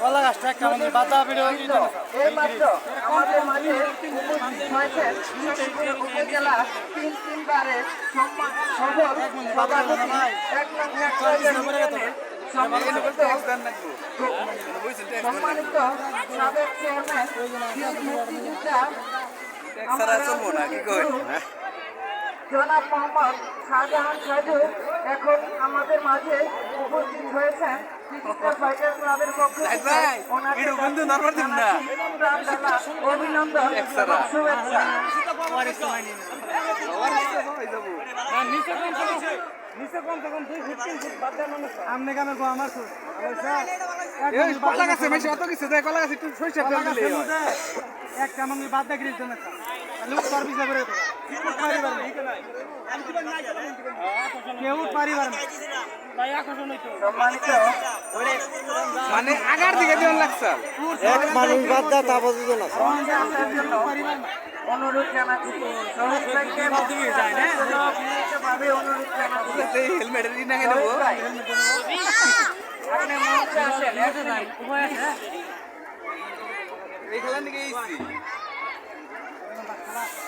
কলা গাছটা একটা আমাদের বাতা ভিডিও এই মাত্র আমাদের মাঝে হয়েছেন উপজেলা তিন তিনবারের সফল সভাপতি। এক লাখ সম্মানিত সাবেক চেয়ারম্যান জনাব মোহাম্মদ শাহজাহান সাজু এখন আমাদের মাঝে উপস্থিত হয়েছেন। ফাইটার ক্লাবের পক্ষ অভিনন্দন এবং শুভেচ্ছা। আমনে গামে গো আমার সুর কলা গাছে মাসে অত কিছু দেয় কলা গাছে একটু সরিষা আমি বাদ দেখি জন্য লোক সার্ভিস করে মানে আগার দিকে দিন লাগছে এক মানুষ বাদ দা তা বুঝতো না অনুরোধ জানাচ্ছি সহজ ভাইকে ভাবে অনুরোধ জানাচ্ছি হেলমেটের ই না নেব। এই খেলা বাঙালির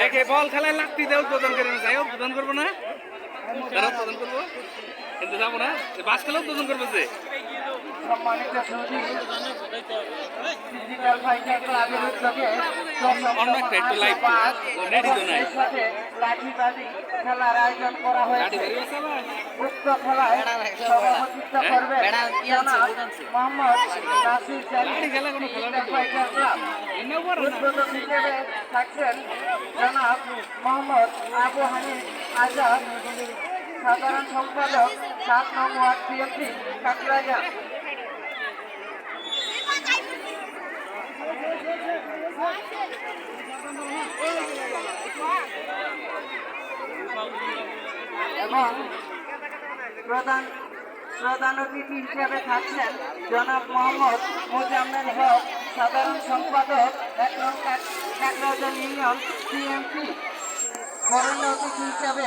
দেখে বল খেলায় লাঠি দিয়ে উদ্বোধন করে যাই। উদ্বোধন করব না? উদ্বোধন করব? কিন্তু যাব না? বাস খেলা উদ্বোধন করব যে। সম্মানিত ডিজিটাল ফাইটার ক্লাবের উদ্যোগে। সাথে লাঠিবাজি খেলার আয়োজন করা হয়েছে? উক্ত খেলায় সভাপতিত্ব করবেন জনাব Mohammad Nasir digital fighter club এমনিও বড় না উদ্বোধক হিসেবে থাকছেন জনাব মোহাম্মদ আবু হানিফ আজাদ। সাধারণ সম্পাদক সাত নং ওয়ার্ড বিএনপি কাকরাইয়া এবং প্রধান প্রধান অতিথি হিসেবে থাকছেন জনাব মোহাম্মদ মোজাম্মেল হক, সাধারণ সম্পাদক এক নং ইউনিয়ন সিএমপি বরেণ্য অতিথি হিসেবে